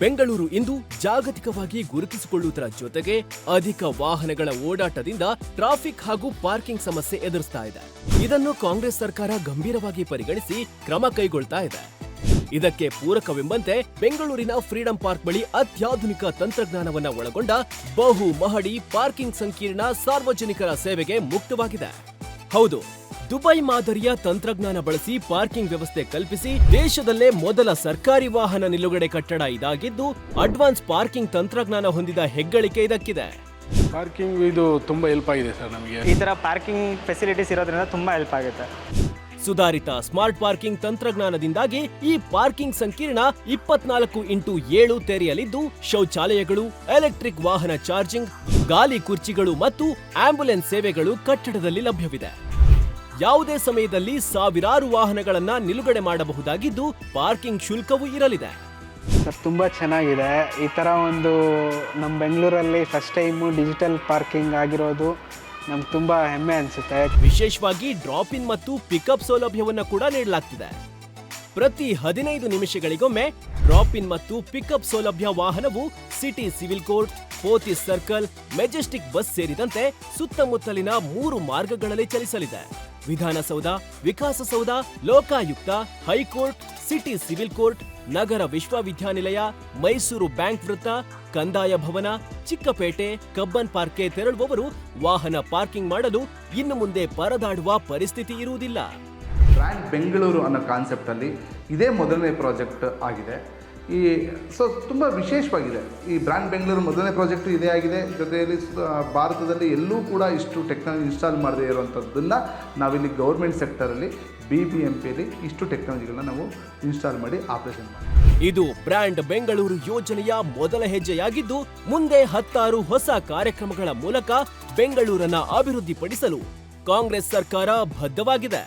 ಬೆಂಗಳೂರು ಇಂದು ಜಾಗತಿಕವಾಗಿ ಗುರುತಿಸಿಕೊಳ್ಳುವುದರ ಜೊತೆಗೆ ಅಧಿಕ ವಾಹನಗಳ ಓಡಾಟದಿಂದ ಟ್ರಾಫಿಕ್ ಹಾಗೂ ಪಾರ್ಕಿಂಗ್ ಸಮಸ್ಯೆ ಎದುರಿಸ್ತಾ ಇದೆ. ಇದನ್ನು ಕಾಂಗ್ರೆಸ್ ಸರ್ಕಾರ ಗಂಭೀರವಾಗಿ ಪರಿಗಣಿಸಿ ಕ್ರಮ ಕೈಗೊಳ್ತಾ ಇದೆ. ಇದಕ್ಕೆ ಪೂರಕವೆಂಬಂತೆ ಬೆಂಗಳೂರಿನ ಫ್ರೀಡಂ ಪಾರ್ಕ್ ಬಳಿ ಅತ್ಯಾಧುನಿಕ ತಂತ್ರಜ್ಞಾನವನ್ನ ಒಳಗೊಂಡ ಬಹು ಮಹಡಿ ಪಾರ್ಕಿಂಗ್ ಸಂಕೀರ್ಣ ಸಾರ್ವಜನಿಕರ ಸೇವೆಗೆ ಮುಕ್ತವಾಗಿದೆ. ಹೌದು ದುಬೈ ಮಾದರಿಯ ತಂತ್ರಜ್ಞಾನ ಬಳಸಿ ಪಾರ್ಕಿಂಗ್ ವ್ಯವಸ್ಥೆ ಕಲ್ಪಿಸಿ ದೇಶದಲ್ಲೇ ಮೊದಲ ಸರ್ಕಾರಿ ವಾಹನ ನಿಲುಗಡೆ ಕಟ್ಟಡ ಇದಾಗಿದ್ದು ಅಡ್ವಾನ್ಸ್ ಪಾರ್ಕಿಂಗ್ ತಂತ್ರಜ್ಞಾನ ಹೊಂದಿದ ಹೆಗ್ಗಳಿಕೆ ಇದಕ್ಕಿದೆ. ಪಾರ್ಕಿಂಗ್ ಇದು ತುಂಬಾ ಹೆಲ್ಪ್ ಆಗಿದೆ ಸರ್ ನಮಗೆ. ಈ ಥರ ಪಾರ್ಕಿಂಗ್ ಫೆಸಿಲಿಟೀಸ್ ಇರೋದ್ರಿಂದ ತುಂಬ ಹೆಲ್ಪ್ ಆಗುತ್ತೆ. ಸುಧಾರಿತ ಸ್ಮಾರ್ಟ್ ಪಾರ್ಕಿಂಗ್ ತಂತ್ರಜ್ಞಾನದಿಂದಾಗಿ ಈ ಪಾರ್ಕಿಂಗ್ ಸಂಕೀರ್ಣ ಇಪ್ಪತ್ನಾಲ್ಕು ಇಂಟು ಏಳು ತೆರೆಯಲಿದ್ದು ಶೌಚಾಲಯಗಳು ಎಲೆಕ್ಟ್ರಿಕ್ ವಾಹನ ಚಾರ್ಜಿಂಗ್ ಗಾಲಿ ಕುರ್ಚಿಗಳು ಮತ್ತು ಆಂಬ್ಯುಲೆನ್ಸ್ ಸೇವೆಗಳು ಕಟ್ಟಡದಲ್ಲಿ ಲಭ್ಯವಿದೆ. ಯಾವುದೇ ಸಮಯದಲ್ಲಿ ಸಾವಿರಾರು ವಾಹನಗಳನ್ನ ನಿಲುಗಡೆ ಮಾಡಬಹುದಾಗಿದ್ದು ಪಾರ್ಕಿಂಗ್ ಶುಲ್ಕವೂ ಇರಲಿದೆ. ಸರ್ ತುಂಬ ಚೆನ್ನಾಗಿದೆ. ಈ ಥರ ಒಂದು ನಮ್ಮ ಬೆಂಗಳೂರಲ್ಲಿ ಫಸ್ಟ್ ಟೈಮು ಡಿಜಿಟಲ್ ಪಾರ್ಕಿಂಗ್ ಆಗಿರೋದು ನಮ್ಗೆ ತುಂಬ ಹೆಮ್ಮೆ ಅನಿಸುತ್ತೆ. ವಿಶೇಷವಾಗಿ ಡ್ರಾಪ್ ಇನ್ ಮತ್ತು ಪಿಕಪ್ ಸೌಲಭ್ಯವನ್ನ ಕೂಡ ನೀಡಲಾಗ್ತಿದೆ. ಪ್ರತಿ ಹದಿನೈದು ನಿಮಿಷಗಳಿಗೊಮ್ಮೆ ಡ್ರಾಪ್ ಇನ್ ಮತ್ತು ಪಿಕಪ್ ಸೌಲಭ್ಯ ವಾಹನವು city civil court Pothys circle Majestic bus ಸೇರಿದಂತೆ ಸುತ್ತಮುತ್ತಲಿನ ಮೂರು ಮಾರ್ಗಗಳಲ್ಲಿ ಚಲಿಸಲಿದೆ. Vidhana Soudha, Vikasa Soudha, Lokayukta, high court, city civil court, ನಗರ ವಿಶ್ವವಿದ್ಯಾನಿಲಯ, ಮೈಸೂರು ಬ್ಯಾಂಕ್ ವೃತ್ತ, ಕಂದಾಯ ಭವನ, ಚಿಕ್ಕಪೇಟೆ, ಕಬ್ಬನ್ ಪಾರ್ಕ್ಗೆ ತೆರಳುವವರು ವಾಹನ ಪಾರ್ಕಿಂಗ್ ಮಾಡಲು ಇನ್ನು ಮುಂದೆ ಪರದಾಡುವ ಪರಿಸ್ಥಿತಿ ಇರುವುದಿಲ್ಲ. ಬೆಂಗಳೂರು ಅನ್ನೋ ಕಾನ್ಸೆಪ್ಟಲ್ಲಿ ಇದೇ ಮೊದಲನೇ ಪ್ರಾಜೆಕ್ಟ್ ಆಗಿದೆ. ಈ ಸೊ ತುಂಬ ವಿಶೇಷವಾಗಿದೆ. ಈ ಬ್ರ್ಯಾಂಡ್ ಬೆಂಗಳೂರು ಮೊದಲನೇ ಪ್ರಾಜೆಕ್ಟು ಇದೇ ಆಗಿದೆ. ಜೊತೆಯಲ್ಲಿ ಭಾರತದಲ್ಲಿ ಎಲ್ಲೂ ಕೂಡ ಇಷ್ಟು ಟೆಕ್ನಾಲಜಿ ಇನ್ಸ್ಟಾಲ್ ಮಾಡದೇ ಇರುವಂಥದ್ದನ್ನು ನಾವಿಲ್ಲಿ ಗೌರ್ಮೆಂಟ್ ಸೆಕ್ಟರಲ್ಲಿ ಬಿ ಬಿ ಎಂ ಪಿಯಲ್ಲಿ ಇಷ್ಟು ಟೆಕ್ನಾಲಜಿಗಳನ್ನ ನಾವು ಇನ್ಸ್ಟಾಲ್ ಮಾಡಿ ಆಪರೇಷನ್ ಮಾಡಿ ಇದು ಬ್ರ್ಯಾಂಡ್ ಬೆಂಗಳೂರು ಯೋಜನೆಯ ಮೊದಲ ಹೆಜ್ಜೆಯಾಗಿದ್ದು, ಮುಂದೆ ಹತ್ತಾರು ಹೊಸ ಕಾರ್ಯಕ್ರಮಗಳ ಮೂಲಕ ಬೆಂಗಳೂರನ್ನ ಅಭಿವೃದ್ಧಿಪಡಿಸಲು ಕಾಂಗ್ರೆಸ್ ಸರ್ಕಾರ ಬದ್ಧವಾಗಿದೆ.